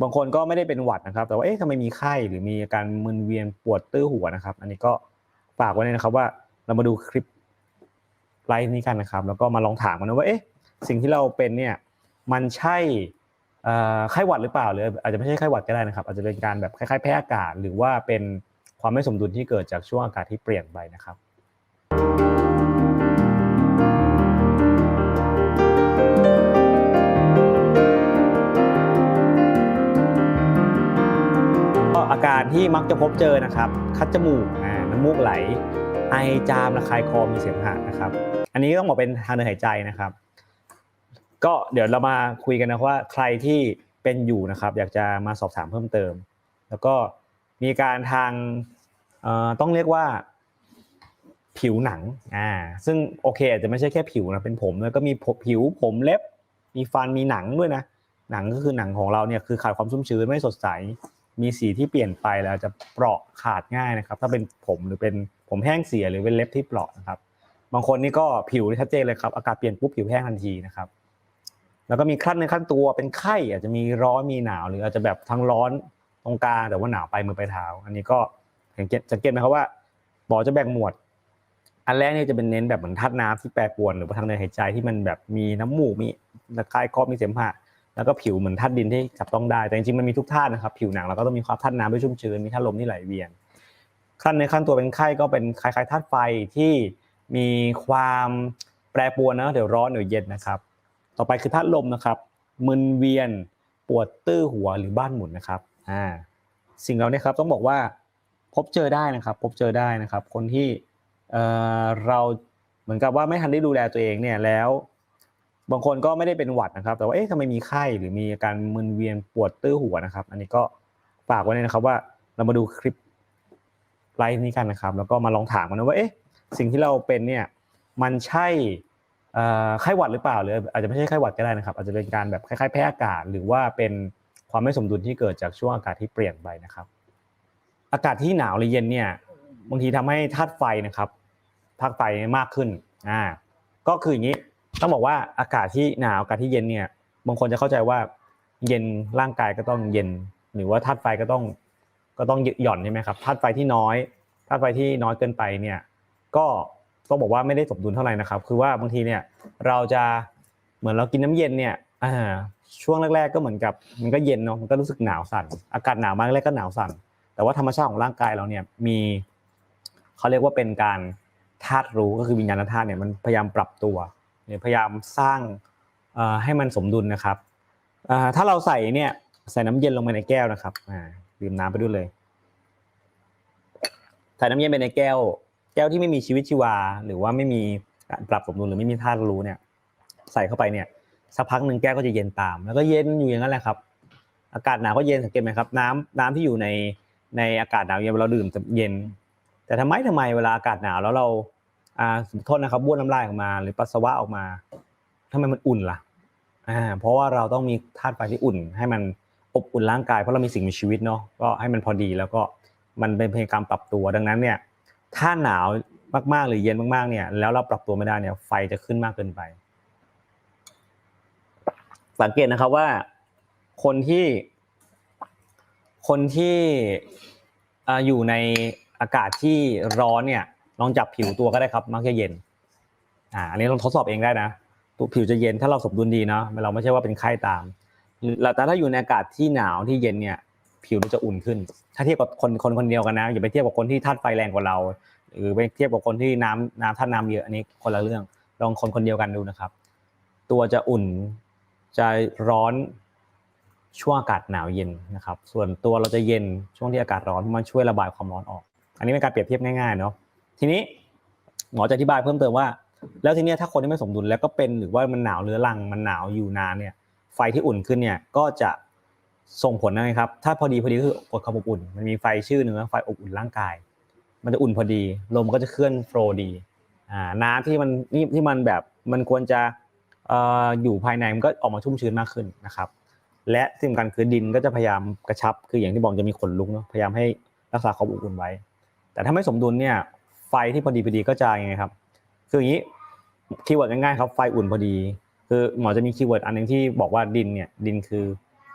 บางคนก็ไม่ได้เป็นหวัดนะครับ แต่ว่าเอ๊ะทำไมมีไข้หรือมีอาการมึนเวียนปวดตื้อหัวนะครับ อันนี้ก็ฝากไว้เลยนะครับว่าเรามาดูคลิปไลฟ์นี้กันนะครับ แล้วก็มาลองถามกันนะว่าเอ๊ะสิ่งที่เราเป็นเนี่ยมันใช่ไข้หวัดหรือเปล่าหรืออาจจะไม่ใช่ไข้หวัดก็ได้นะครับ อาจจะเป็นการแบบคล้ายๆแพ้อากาศ หรือว่าเป็นความไม่สมดุลที่เกิดจากช่วงอากาศที่เปลี่ยนไปนะครับ ที่มักจะพบเจอนะครับ คัดจมูกน้ำมูกไหล ไอจามระคายคอมีเสมหะนะครับ อันนี้ต้องบอกเป็นทางเดินหายใจนะครับ ก็เดี๋ยวเรามาคุยกันนะว่าใครที่เป็นอยู่นะครับ อยากจะมาสอบถามเพิ่มเติม แล้วก็มีการทางต้องเรียกว่าผิวหนัง อ่า ซึ่งโอเคอาจจะไม่ใช่แค่ผิวนะ เป็นผมแล้วก็มีผิวผมเล็บ มีฟัน มีหนังด้วยนะ หนังก็คือหนังของเราเนี่ยคือขาดความชุ่มชื้นไม่สดใส มีสีที่เปลี่ยนไปแล้วจะเปราะขาดง่ายนะครับ ถ้าเป็นผมหรือเป็นผมแห้งเสียหรือเป็นเล็บที่เปราะนะครับ บางคนนี่ก็ผิวชัดเจนเลยครับ อากาศเปลี่ยนปุ๊บผิวแห้งทันทีนะครับ แล้วก็มีขั้นในขั้นตัวเป็นไข้อาจจะมีร้อนมีหนาวหรืออาจจะแบบทั้งร้อนตรงกลางแต่ว่าหนาวไปมือไปเท้า อันนี้ก็สังเกตสังเกตไหมครับว่าหมอจะแบ่งหมวด อันแรกเนี่ยจะเป็นเน้นแบบเหมือนธาตุน้ำที่แปรปรวนหรือว่าทางเดินหายใจที่มันแบบมีน้ำมูกมีระคายคอมีเสมหะ แล้วก็ผิวเหมือนธาตุดินที่จับต้องได้ แต่จริงๆมันมีทุกธาตุนะครับ ผิวหนังเราก็ต้องมีความธาตุน้ำที่ชุ่มชื้น มีธาตุลมที่ไหลเวียน ขั้นในขั้นตัวเป็นไข้ก็เป็นคล้ายๆธาตุไฟที่มีความแปรปรวนนะ เดี๋ยวร้อนเดี๋ยวเย็นนะครับ ต่อไปคือธาตุลมนะครับ มึนเวียน ปวดตื้อหัวหรือบ้านหมุนนะครับ อ่า สิ่งเหล่านี้ครับต้องบอกว่าพบเจอได้นะครับ พบเจอได้นะครับ คนที่เอ่อเราเหมือนกับว่าไม่ทันได้ดูแลตัวเองเนี่ยแล้ว บางคนก็ไม่ได้เป็นหวัดนะครับ แต่ว่าเอ๊ะทำไมมีไข้หรือมีอาการมึนเวียนปวดตื้อหัวนะครับ อันนี้ก็ฝากไว้เลยนะครับว่าเรามาดูคลิปไลฟ์นี้กันนะครับ แล้วก็มาลองถามกันนะว่าเอ๊ะสิ่งที่เราเป็นเนี่ยมันใช่ไข้หวัดหรือเปล่าหรืออาจจะไม่ใช่ไข้หวัดก็ได้นะครับ อาจจะเป็นการแบบคล้ายๆแพ้อากาศ หรือว่าเป็นความไม่สมดุลที่เกิดจากช่วงอากาศที่เปลี่ยนไปนะครับ อากาศที่หนาวหรือเย็นเนี่ยบางทีทำให้ธาตุไฟนะครับธาตุไฟมากขึ้นอ่าก็คืออย่างนี้ ต้องบอกว่าอากาศที่หนาวอากาศที่เย็นเนี่ยบางคนจะเข้าใจว่า เย็นร่างกายก็ต้องเย็น หรือว่าธาตุไฟก็ต้องก็ต้องหย่อนใช่ไหมครับธาตุไฟที่น้อยธาตุไฟที่น้อยเกินไปเนี่ยก็ต้องบอกว่าไม่ได้สมดุลเท่าไหร่นะครับ คือว่าบางทีเนี่ยเราจะเหมือนเรากินน้ำเย็นเนี่ยช่วงแรก ๆ ก็เหมือนกับมันก็เย็นเนาะมันก็รู้สึกหนาวสั่น อากาศหนาวมากแรกก็หนาวสั่น แต่ว่าธรรมชาติของร่างกายเราเนี่ยมีเขาเรียกว่าเป็นการธาตุรู้ก็คือวิญญาณธาตุเนี่ยมันพยายามปรับตัว พยายามสร้างให้มันสมดุลนะครับถ้าเราใส่เนี่ยใส่น้ำเย็นลงไปในแก้วนะครับดื่มน้ำไปด้วยเลย ใส่น้ำเย็นไปในแก้ว แก้วที่ไม่มีชีวิตชีวา หรือว่าไม่มีการปรับสมดุลหรือไม่มีธาตุรู้เนี่ย ใส่เข้าไปเนี่ยสักพักหนึ่งแก้วก็จะเย็นตาม แล้วก็เย็นอยู่อย่างนั้นแหละครับ อากาศหนาวก็เย็นสังเกตไหมครับ น้ำน้ำที่อยู่ในในอากาศหนาวเย็นเราดื่มจะเย็น แต่ทำไมทำไมเวลาอากาศหนาวแล้วเรา อ่าโทษนะครับบ้วนน้ำลายออกมา หรือปัสสาวะออกมาทำไมมันอุ่นล่ะอ่าเพราะว่าเราต้องมีธาตุไฟที่อุ่น ให้มันอบอุ่นร่างกายเพราะเรามีสิ่งมีชีวิตเนาะก็ให้มันพอดีแล้วก็มันเป็นเพียงการปรับตัวดังนั้นเนี่ยถ้าหนาวมากๆหรือเย็นมากๆเนี่ยแล้วเราปรับตัวไม่ได้เนี่ยไฟจะขึ้นมากเกินไป สังเกตนะครับว่าคนที่คนที่อ่าอยู่ในอากาศที่ร้อนเนี่ย ลองจับผิวตัวก็ได้ครับ มักจะเย็น อ่า อันนี้ลองทดสอบเองได้นะตัวผิวจะเย็นถ้าเราสมดุลดีเนาะเราไม่ใช่ว่าเป็นไข้ตามแต่ถ้าอยู่ในอากาศที่หนาวที่เย็นเนี่ย ผิวมันจะอุ่นขึ้น ถ้าเทียบกับคนคนคนเดียวกันนะอย่าไปเทียบกับคนที่ธาตุไฟแรงกว่าเรา หรือไปเทียบกับคนที่น้ำน้ำธาตุน้ำเยอะอันนี้คนละเรื่อง ลองคนคนเดียวกันดูนะครับ ตัวจะอุ่นจะร้อนช่วงอากาศหนาวเย็นนะครับ ส่วนตัวเราจะเย็นช่วงที่อากาศร้อนมันช่วยระบายความร้อนออก อันนี้เป็นการเปรียบเทียบง่ายๆเนาะ ทีนี้หมอจะอธิบายเพิ่มเติมว่า แล้วทีนี้ถ้าคนที่ไม่สมดุลแล้วก็เป็นหรือว่ามันหนาวเรื้อรังมันหนาวอยู่นานเนี่ย ไฟที่อุ่นขึ้นเนี่ยก็จะส่งผลนะครับ ถ้าพอดีพอดีก็คืออดความอบอุ่น มันมีไฟชื่อหนึ่งว่าไฟอบอุ่นร่างกาย มันจะอุ่นพอดี ลมก็จะเคลื่อนโฟลดีอ่าน้ำที่มันนี่ที่มันแบบมันควรจะเอ่ออยู่ภายในมันก็ออกมาชุ่มชื้นมากขึ้นนะครับ และที่สำคัญคือดินก็จะพยายามกระชับ คืออย่างที่บอกจะมีขนลุกเนาะพยายามให้รักษาความอบอุ่นไว้ แต่ถ้าไม่สมดุลเนี่ย ไฟที่พอดีพอดีก็จะยังไงครับ คืออย่างนี้คีย์เวิร์ดง่ายๆครับไฟอุ่นพอดี คือหมอจะมีคีย์เวิร์ดอันหนึงที่บอกว่าดินเนี่ยดินคือ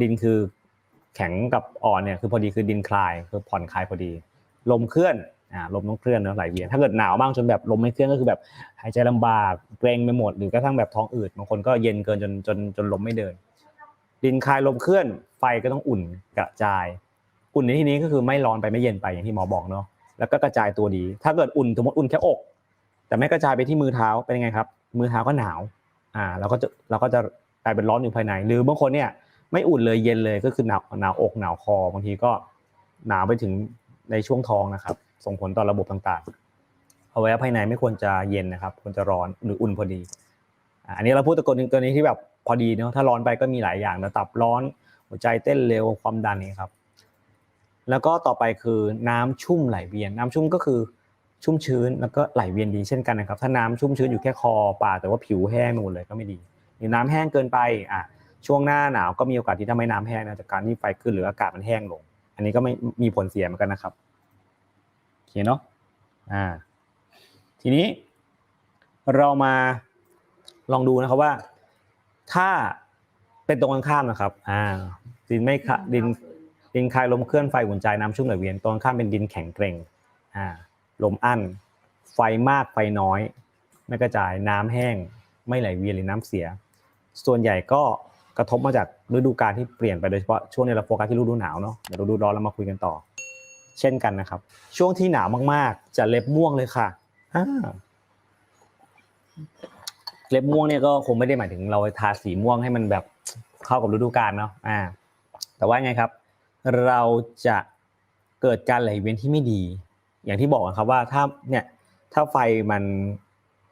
ดินคือแข็งกับอ่อนเนี่ยคือพอดีคือดินคลายคือผ่อนคลายพอดี ลมเคลื่อนอ่าลมต้องเคลื่อนนะไหลเวียนถ้าเกิดหนาวมากจนแบบลมไม่เคลื่อนก็คือแบบหายใจลำบากเกรงไปหมด หรือกระทั่งแบบท้องอืดบางคนก็เย็นเกินจนจนจนลมไม่เดิน ดินคลายลมเคลื่อนไฟก็ต้องอุ่นกระจาย อุ่นในที่นี้ก็คือไม่ร้อนไปไม่เย็นไปอย่างที่หมอบอกเนาะ แล้วก็กระจายตัวดี ถ้าเกิดอุ่นสมมติอุ่นแค่อก แต่ไม่กระจายไปที่มือเท้าเป็นยังไงครับ มือเท้าก็หนาวอ่าเราก็จะเราก็จะกลายเป็นร้อนอยู่ภายใน หรือบางคนเนี่ยไม่อุ่นเลยเย็นเลยก็คือหนาวหนาวอกหนาวคอบางทีก็หนาวไปถึงในช่วงท้องนะครับ ส่งผลต่อระบบต่างๆเอาไว้ภายในไม่ควรจะเย็นนะครับ ควรจะร้อนหรืออุ่นพอดีอันนี้เราพูดตะกนตัวนี้ที่แบบพอดีเนาะถ้าร้อนไปก็มีหลายอย่างนะตับร้อนหัวใจเต้นเร็วความดันนี่ครับ แล้วก็ต่อไปคือน้ำชุ่มไหลเวียน น้ำชุ่มก็คือชุ่มชื้นแล้วก็ไหลเวียนดีเช่นกันนะครับ ถ้าน้ำชุ่มชื้นอยู่แค่คอปากแต่ว่าผิวแห้งหมดเลยก็ไม่ดีหรือน้ำแห้งเกินไปอะช่วงหน้าหนาวก็มีโอกาสที่ทำให้น้ำแห้งนะจากการที่ไฟขึ้นหรืออากาศมันแห้งลง อันนี้ก็ไม่มีผลเสียเหมือนกันนะครับโอเคเนาะอ่า ทีนี้เรามาลองดูนะครับว่า ถ้าเป็นตรงกันข้ามนะครับ อ่าดินไม่ดิน ดินคายลมเคลื่อนไฟหุ่นใจน้ำชุ่มไหลเวียนตรงข้ามเป็นดินแข็งเกร็งอ่าลมอั้น ไฟมากไฟน้อย ไม่กระจายน้ำแห้ง ไม่ไหลเวียนหรือน้ำเสีย ส่วนใหญ่ก็กระทบมาจากฤดูกาลที่เปลี่ยนไปโดยเฉพาะช่วงนี้เราโฟกัสที่ฤดูหนาวเนาะเดี๋ยวฤดูร้อนเรามาคุยกันต่อ เช่นกันนะครับ ช่วงที่หนาวมากๆ จะเล็บม่วงเลยค่ะอ่าเล็บม่วงเนี่ยก็คงไม่ได้หมายถึงเราทาสีม่วงให้มันแบบเข้ากับฤดูกาลเนาะอ่า แต่ว่าไงครับ เราจะเกิดการไหลเวียนที่ไม่ดี อย่างที่บอกนะครับว่าถ้าเนี่ยถ้าไฟมัน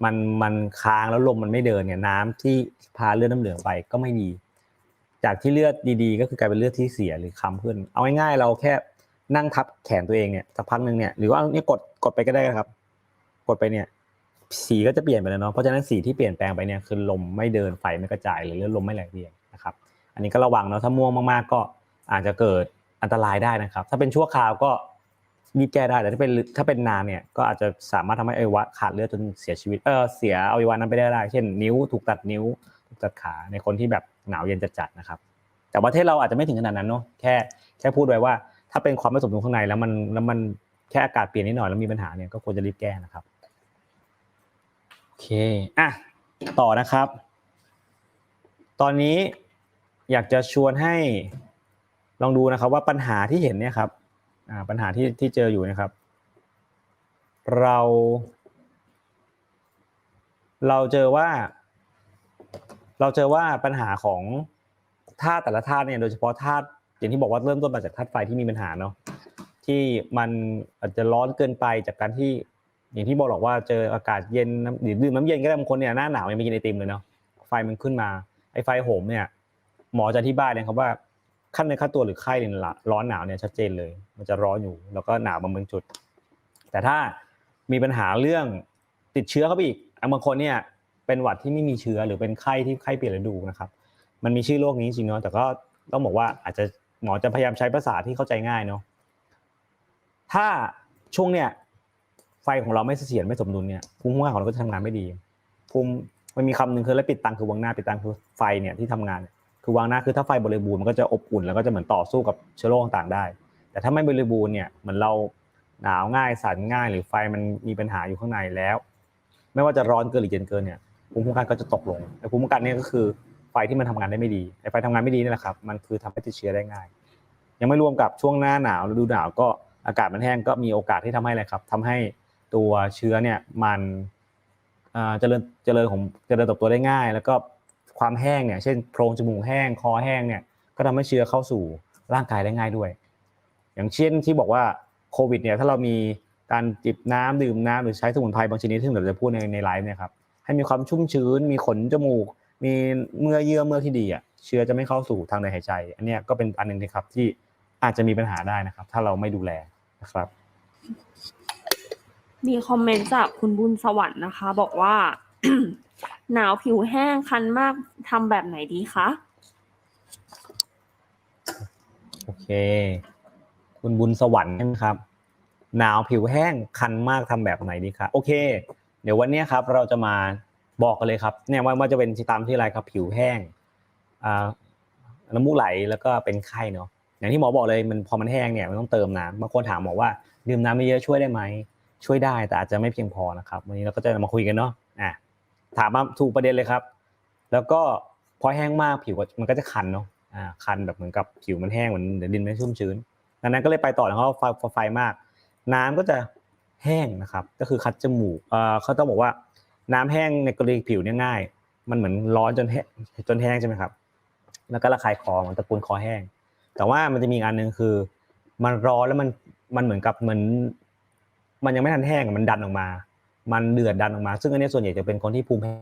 มันมันค้างแล้วลมมันไม่เดินเนี่ยน้ำที่พาเลือดน้ำเหลืองไปก็ไม่ดี จากที่เลือดดีๆ ก็คือกลายเป็นเลือดที่เสียหรือค้ำขึ้น เอาง่ายๆเราแค่นั่งทับแขนตัวเองเนี่ยสักพักหนึ่งเนี่ยหรือว่าเนี่ยกดกดไปก็ได้ครับ กดไปเนี่ย สีก็จะเปลี่ยนไปแล้วเนาะเพราะฉะนั้นสีที่เปลี่ยนแปลงไปเนี่ยคือลมไม่เดินไฟไม่กระจายหรือเลือดลมไม่ไหลเวียนนะครับ อันนี้ก็ระวังเนาะถ้าม่วงมากๆก็อาจจะเกิด อันตรายได้นะครับ ถ้าเป็นชั่วคราวก็รีบแก้ได้แต่ถ้าเป็นถ้าเป็นนานเนี่ยก็อาจจะสามารถทำให้อวัยวะขาดเลือดจนเสียชีวิตเออเสียอวัยวะนั้นไปได้ได้ เช่น นิ้วถูกตัดนิ้วถูกตัดขาในคนที่แบบหนาวเย็นจัดๆนะครับ แต่ประเทศเราอาจจะไม่ถึงขนาดนั้นเนาะแค่แค่พูดไว้ว่า ถ้าเป็นความไม่สมดุลข้างในแล้วมันแล้วมันแค่อากาศเปลี่ยนนิดหน่อยแล้วมีปัญหาเนี่ยก็ควรจะรีบแก้นะครับโอเคอะต่อนะครับ ตอนนี้อยากจะชวนให้ ลองดูนะครับว่าปัญหาที่เห็นเนี่ยครับปัญหาที่ที่เจออยู่นะครับ เรา เราเจอว่า เราเจอว่าปัญหาของธาตุแต่ละธาตุเนี่ยโดยเฉพาะธาตุอย่างที่บอกว่าเริ่มต้นมาจากธาตุไฟที่มีปัญหาเนาะที่มันอาจจะร้อนเกินไปจากการที่ อย่างที่บอกหรอกว่าเจออากาศเย็นหรือดื่มน้ำเย็นก็ได้บางคนเนี่ยหน้าหนาวยังไม่กินไอติมเลยเนาะไฟมันขึ้นมาไอไฟโหมเนี่ยหมอจะอธิบายเลยครับว่า ขั้นในขั้นตัวหรือไข้เนี่ยร้อนหนาวเนี่ยชัดเจนเลย มันจะร้อนอยู่แล้วก็หนาวบางจุด แต่ถ้ามีปัญหาเรื่องติดเชื้อเข้าไปอีกบางคนเนี่ยเป็นหวัดที่ไม่มีเชื้อหรือเป็นไข้ที่ไข้เปลี่ยนฤดูนะครับ มันมีชื่อโรคนี้จริงเนาะแต่ก็ต้องบอกว่าอาจจะหมอจะพยายามใช้ภาษาที่เข้าใจง่ายเนาะถ้าช่วงเนี่ยไฟของเราไม่เสถียรไม่สมดุลเนี่ยภูมิคุ้มกันของเราก็จะทำงานไม่ดีภูมิมันมีคำหนึ่งคือแล้วปิดตังคือวงหน้าปิดตังคือไฟเนี่ยที่ทำงาน คือวางหน้าคือถ้าไฟบริบูรณ์มันก็จะอบอุ่นแล้วก็จะเหมือนต่อสู้กับเชื้อโรคต่างๆได้ แต่ถ้าไม่บริบูรณ์เนี่ยเหมือนเราหนาวง่ายสั่นง่าย หรือไฟมันมีปัญหาอยู่ข้างในแล้ว ไม่ว่าจะร้อนเกินหรือเย็นเกินเนี่ยภูมิคุ้มกันก็จะตกลงไอ้ภูมิคุ้มกันเนี่ยก็คือไฟที่มันทำงานได้ไม่ดีไอ้ไฟทำงานไม่ดีนี่แหละครับมันคือทำให้ติดเชื้อได้ง่าย ยังไม่รวมกับช่วงหน้าหนาวฤดูหนาวก็อากาศมันแห้งก็มีโอกาสที่ทำให้อะไรครับทำให้ตัวเชื้อเนี่ยมันเจริญเจริญของเจริญเติบโตได้ง่าย แล้วก็ ความแห้งเนี่ยเช่นโพรงจมูกแห้งคอแห้งเนี่ยก็ทำให้เชื้อเข้าสู่ร่างกายได้ง่ายด้วย อย่างเช่นที่บอกว่าโควิดเนี่ยถ้าเรามีการจิบน้ำดื่มน้ำหรือใช้สมุนไพรบางชนิดที่เราจะพูดในในไลฟ์เนี่ยครับให้มีความชุ่มชื้น มีขนจมูก มีเมื่อเยื่อเมื่อที่ดีอะเชื้อจะไม่เข้าสู่ทางเดินหายใจ อันเนี้ยก็เป็นอันหนึ่งนะครับที่อาจจะมีปัญหาได้นะครับ ถ้าเราไม่ดูแลนะครับ มีคอมเมนต์จากคุณบุญสวรรค์นะคะ บอกว่า หนาวผิวแห้งคันมากทำแบบไหนดีคะ โอเค คุณบุญสวรรค์ใช่ไหมครับ หนาวผิวแห้งคันมากทำแบบไหนดีครับโอเค เดี๋ยววันนี้ครับเราจะมาบอกกันเลยครับเนี่ยว่าจะเป็นตามที่อะไรครับผิวแห้งอ่าน้ำมูกไหลแล้วก็เป็นไข้เนาะอย่างที่หมอบอกเลยมันพอมันแห้งเนี่ยมันต้องเติมน้ำบางคนถามหมอว่าดื่มน้ำไม่เยอะช่วยได้ไหมช่วยได้แต่อาจจะไม่เพียงพอนะครับ วันนี้เราก็จะมาคุยกันเนาะ ถามมาถูกประเด็นเลยครับ แล้วก็พอแห้งมากผิวมันก็จะคันเนาะอ่าคันแบบเหมือนกับผิวมันแห้งเหมือนเดี๋ยวดินไม่ชุ่มชื้นดังนั้นก็เลยไปต่อแล้วเขาไฟไฟมาก น้ำก็จะแห้งนะครับ ก็คือคัดจมูกเอ่อเขาต้องบอกว่าน้ำแห้งในกรณีผิวเนี่ยง่าย มันเหมือนร้อนจนแห้งจนแห้งใช่ไหมครับ แล้วก็ระคายคอมันตะปูนคอแห้ง แต่ว่ามันจะมีอันหนึ่งคือ มันร้อนแล้วมันมันเหมือนกับเหมือนมันยังไม่ทันแห้งมันดันออกมา มันเดือดดันออกมา ซึ่งอันนี้ส่วนใหญ่จะเป็นคนที่ภูมิแพ้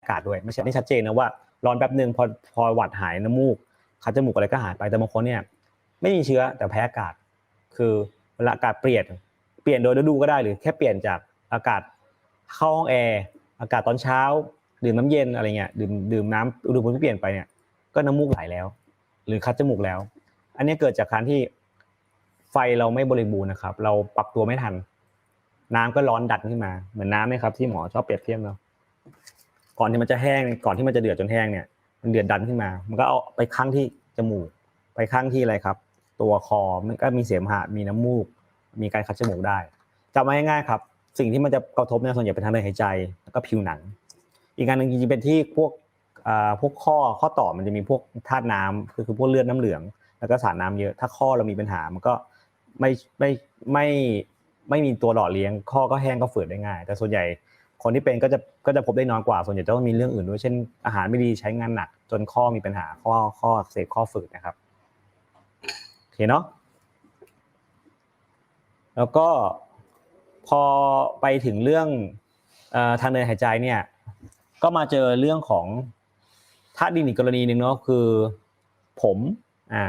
อากาศด้วยไม่ใช่ไม่ชัดเจนนะว่าร้อนแป๊บหนึ่งพอพอหวัดหายน้ำมูกคัดจมูกอะไรก็หายไปแต่บางคนเนี่ยไม่มีเชื้อแต่แพ้อากาศ คือเวลาอากาศเปลี่ยนเปลี่ยนโดยฤดูก็ได้หรือแค่เปลี่ยนจากอากาศเข้าห้องแอร์อากาศตอนเช้า ดื่มน้ำเย็นอะไรเงี้ยดื่มดื่มน้ำอุณหภูมิที่เปลี่ยนไปเนี่ยก็น้ำมูกไหลแล้ว หรือคัดจมูกแล้ว อันนี้เกิดจากการที่ไฟเราไม่บริบูรณ์นะครับ เราปรับตัวไม่ทัน น้ำก็ร้อนดันขึ้นมาเหมือนน้ำไหมครับที่หมอชอบเปรียบเทียบเนาะก่อนที่มันจะแห้งก่อนที่มันจะเดือดจนแห้งเนี่ย มันเดือดดันขึ้นมา มันก็เอาไปข้างที่จมูก ไปข้างที่อะไรครับ ตัวคอมันก็มีเสมหะมีน้ำมูก มีการคัดจมูกได้จำไว้ง่ายๆครับ สิ่งที่มันจะกระทบเนี่ยส่วนใหญ่เป็นทางเดินหายใจแล้วก็ผิวหนัง อีกการหนึ่งจริงๆเป็นที่พวกอ่าพวกข้อข้อต่อมันจะมีพวกธาตุน้ำคือคือพวกเลือดน้ำเหลือง แล้วก็สารน้ำเยอะถ้าข้อเรามีปัญหามันก็ไม่ไม่ไม่ ไม่มีตัวหล่อเลี้ยงข้อก็แห้งก็ฝืดได้ง่าย แต่ส่วนใหญ่คนที่เป็นก็จะก็จะพบได้น้อยกว่า ส่วนใหญ่จะต้องมีเรื่องอื่นด้วยเช่นอาหารไม่ดีใช้งานหนัก จนข้อมีปัญหาข้อข้ออักเสพข้อฝืดนะครับโอเคเนาะแล้วก็พอไปถึงเรื่องทางเดินหายใจเนี่ยก็มาเจอเรื่องของธาตุดินอีกกรณีหนึ่งเนาะคือ ผมอ่า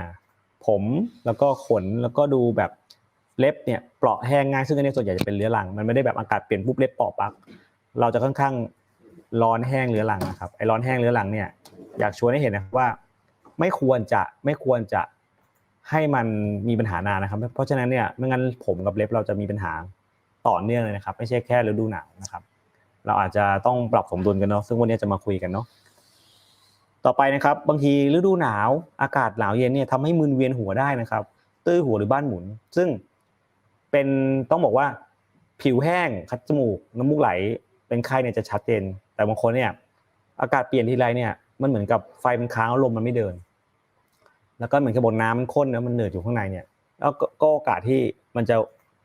ผมแล้วก็ขนแล้วก็ดูแบบ เล็บเนี่ยเปราะแห้งง่ายซึ่งอันนี้ส่วนใหญ่จะเป็นเรื้อรังมันไม่ได้แบบอากาศเปลี่ยนปุ๊บเล็บเปราะปักเราจะค่อนข้างร้อนแห้งเรื้อรังนะครับไอ้ร้อนแห้งเรื้อรังเนี่ยอยากชวนให้เห็นนะว่า ไม่ควรจะไม่ควรจะให้มันมีปัญหานานนะครับ เพราะฉะนั้นเนี่ยไม่งั้นผมกับเล็บเราจะมีปัญหาต่อเนื่องเลยนะครับ ไม่ใช่แค่ฤดูหนาวนะครับ เราอาจจะต้องปรับสมดุลกันเนาะซึ่งวันนี้จะมาคุยกันเนาะต่อไปนะครับ บางทีฤดูหนาวอากาศหนาวเย็นเนี่ยทำให้มึนเวียนหัวได้นะครับ ตื้อหัวหรือบ้านหมุน ซึ่ง เป็นต้องบอกว่าผิวแห้งคัดจมูกน้ำมูกไหล เป็นไข้เนี่ยจะชัดเจน แต่บางคนเนี่ยอากาศเปลี่ยนทีไรเนี่ยมันเหมือนกับไฟมันค้างลมมันไม่เดิน แล้วก็เหมือนกับบนน้ำมันข้นแล้วมันเหนืดอยอยู่ข้างในเนี่ยแล้วก็โอกาสที่มันจะ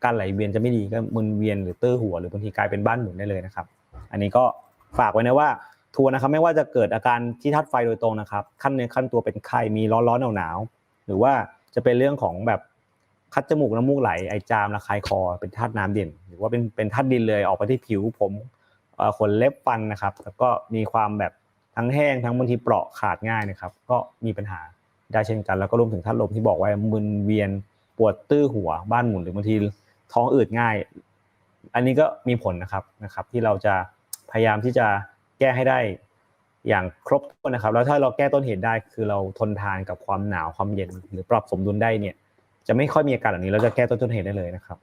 การไหลเวียนจะไม่ดีก็มึนเวียนหรือตื้อหัวหรือบางทีกลายเป็นบ้านหมุนได้เลยนะครับ อันนี้ก็ฝากไว้นะว่าทัวนนะครับไม่ว่าจะเกิดอาการที่ธาตุไฟโดยตรงนะครับ ขั้นเนื้อขั้นตัวเป็นไข้มีร้อนร้อนหนาวหนาวหรือว่าจะเป็นเรื่องของแบบ คัดจมูกน้ำมูกไหลไอจามระคายคอเป็นธาตุน้ำเด่นหรือว่าเป็นเป็นธาตุดินเลยออกไปที่ผิวผมขนเล็บฟันนะครับ แล้วก็มีความแบบทั้งแห้งทั้งบางทีเปราะขาดง่ายนะครับ ก็มีปัญหาได้เช่นกัน แล้วก็รวมถึงธาตุลมที่บอกไว้มึนเวียนปวดตื้อหัวบ้านหมุนหรือบางทีท้องอืดง่าย อันนี้ก็มีผลนะครับนะครับ ที่เราจะพยายามที่จะแก้ให้ได้อย่างครบถ้วนนะครับ แล้วถ้าเราแก้ต้นเหตุได้คือเราทนทานกับความหนาวความเย็นหรือปรับสมดุลได้เนี่ย จะไม่ค่อยมีอาการแบบนี้เราจะแก้ต้นเหตุได้เลยนะครับ